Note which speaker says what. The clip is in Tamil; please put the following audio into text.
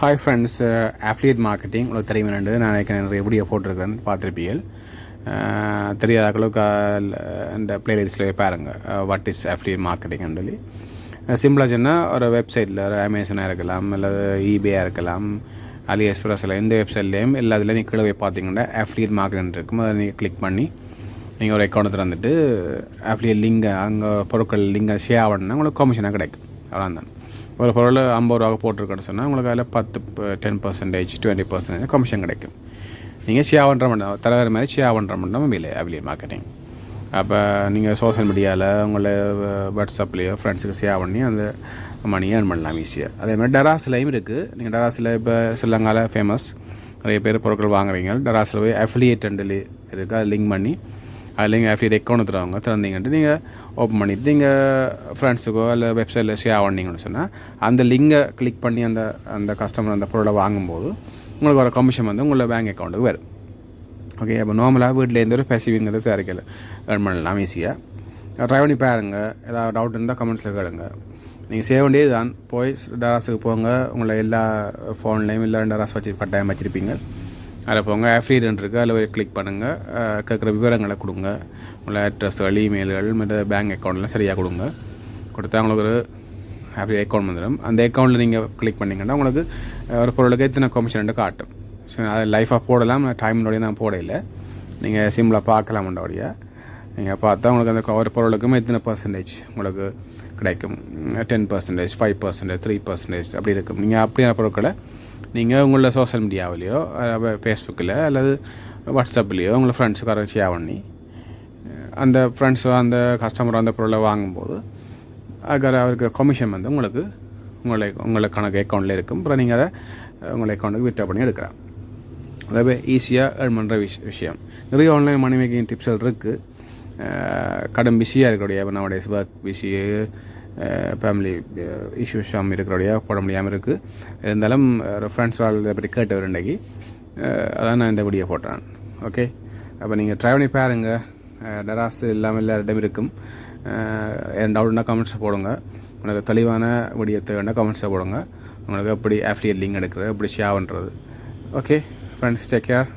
Speaker 1: ஹாய் ஃப்ரெண்ட்ஸ் ஆஃப்லியேட் மார்க்கெட்டிங் உங்களுக்கு தெரியும் ரெண்டு நான் ஏற்கனவே நிறைய வீடியோ போட்டிருக்கேன் பார்த்துருப்பீர்கள். தெரியாத அளவுக்கு இந்த பிளேலிஸ்ட்லேயே பாருங்கள் வாட் இஸ் அஃப்லியேட் மார்க்கெட்டிங் சொல்லி சிம்பிளாக சொன்னால் ஒரு வெப்சைட்டில் ஒரு அமேசானாக இருக்கலாம் அல்லது ஈபேயாக இருக்கலாம் அலி எக்ஸ்பிரஸில் எந்த வெப்சைட்லேயும் எல்லாத்துலேயும் நீங்கள் கீழே போய் பார்த்தீங்கன்னா அஃப்லியேட் மார்க்கெட்டிங் இருக்கும். அதை நீங்கள் கிளிக் பண்ணி நீங்கள் ஒரு அக்கௌண்ட் திறந்துட்டு அஃப்லியேட் லிங்கை அங்கே பொருட்கள் லிங்கை ஷேர் பண்ணால் உங்களுக்கு கமிஷனாக கிடைக்கும். அவ்வளோதான் ஒரு பொருள் ஐம்பது ரூபா போட்டிருக்கேன்னு சொன்னால் உங்களுக்கு அதில் பத்து ten percentage twenty percentage commission கிடைக்கும். நீங்கள் ஷேர் பண்ணுற மட்டும் தலைவர் மாதிரி ஷேர் பண்ணுற மட்டும் மொபைல் அஃபிலியேட் மார்க்கெட்டிங் அப்போ நீங்கள் சோஷியல் மீடியாவில் உங்களை வாட்ஸ்அப்லேயோ ஃப்ரெண்ட்ஸுக்கு ஷேர் பண்ணி அந்த மணியை ஏர்ன் பண்ணலாம் ஈஸியாக அதே மாதிரி டராஸ்லையும் இருக்குது நீங்கள் டராஸில் இப்போ ஸ்ரீலங்காவில் ஃபேமஸ் நிறைய பேர் பொருட்கள் வாங்குறீங்க. டராஸில் போய் அஃபிலியேட் இருக்குது அதை லிங்க் பண்ணி அதில் நீங்கள் அஃபிலியேட் தருவாங்க திறந்தீங்கன்ட்டு நீங்கள் ஓப்பன் பண்ணிவிட்டு நீங்கள் ஃப்ரெண்ட்ஸுக்கோ இல்லை வெப்சைட்டில் ஷேர் பண்ணீங்கன்னு சொன்னால் அந்த லிங்கை கிளிக் பண்ணி அந்த அந்த கஸ்டமர் அந்த பொருளை வாங்கும்போது உங்களுக்கு வர கமிஷன் வந்து உங்களோட பேங்க் அக்கௌண்ட்டுக்கு வரும் ஓகே அப்போ நார்மலாக வீட்டிலேருந்து ஒரு பேசிவிங்கிறது தயாரிக்கல ஏர்ன் பண்ணலாம் ஈஸியாக ட்ரை பண்ணி பாருங்க ஏதாவது டவுட் இருந்தால் கமெண்ட்ஸில் கேளுங்க நீங்கள் செய்ய வேண்டியது தான் போய் டராஸுக்கு போங்க உங்களை எல்லா ஃபோன்லேயும் இல்லை டராஸ் வச்சு கட்டாயம் வச்சுருப்பீங்க அதில் போங்க அஃப்ரீடன் இருக்குது அதில் போய் கிளிக் பண்ணுங்கள் கேட்குற விவரங்களை கொடுங்க. உங்களை அட்ரஸ்கள் இமெயில்கள் மற்ற பேங்க் அக்கௌண்ட்லாம் சரியாக கொடுங்க. கொடுத்தா உங்களுக்கு ஒரு ஆஃப்ரி அக்கௌண்ட் வந்துடும். அந்த அக்கௌண்ட்டில் நீங்கள் கிளிக் பண்ணிங்கன்னா உங்களுக்கு ஒரு பொருளுக்கு எத்தனை கமிஷன் காட்டும். ஸோ அதை லைஃபாக போடலாம் டைமினோடய நான் போடையில் நீங்கள் சிம்பிளாக பார்க்கலாம்ன்றபடியாக நீங்கள் பார்த்தா உங்களுக்கு அந்த ஒரு பொருளுக்கும் எத்தனை பர்சன்டேஜ் உங்களுக்கு கிடைக்கும்? Ten percentage five percentage three percentage அப்படி இருக்கும். நீங்கள் அப்படியான பொருட்களை நீங்கள் உங்களோட சோஷியல் மீடியாவிலையோ ஃபேஸ்புக்கில் அல்லது வாட்ஸ்அப்லேயோ உங்களை ஃப்ரெண்ட்ஸுக்கார ஷேர் பண்ணி அந்த ஃப்ரெண்ட்ஸோ அந்த கஸ்டமர் அந்த பொருளை வாங்கும்போது அதுக்காக அவருக்கு கமிஷன் வந்து உங்களுக்கு உங்களை உங்களை கணக்கு அக்கௌண்ட்டில் இருக்கும். அப்புறம் நீங்கள் அதை உங்களை அக்கௌண்ட்டுக்கு விட்ரா பண்ணி எடுக்கலாம். அதாவது ஈஸியாக ஏர்ன் பண்ணுற விஷ் விஷயம். நிறைய ஆன்லைன் மணி மேக்கிங் டிப்ஸ்கள் இருக்குது கடும் பிஸியாக இருக்கக்கூடிய இப்போ நம்முடைய ஒர்க் பிஸி ஃபேமிலி இஷ்யூஸ் இருக்கிறோடைய போட முடியாமல் இருக்குது இருந்தாலும் ஃப்ரெண்ட்ஸ் வாழ் இதை பற்றி கேட்டு வரண்டைக்கு அதான் நான் இந்த வீடியோ போட்டேன் ஓகே அப்போ நீங்கள் ட்ரை பண்ணி பாருங்க. டராஸ் இல்லாமல் எல்லாரிடம் இருக்கும். என் டவுட்னா கமெண்ட்ஸை போடுங்க. உங்களுக்கு தெளிவான வீடியோ தேவைன்னா கமெண்ட்ஸை போடுங்க. உங்களுக்கு எப்படி அஃப்லியட் லிங்க் எடுக்கிறது எப்படி ஷேர் பண்ணுறது ஓகே ஃப்ரெண்ட்ஸ் டேக் கேர்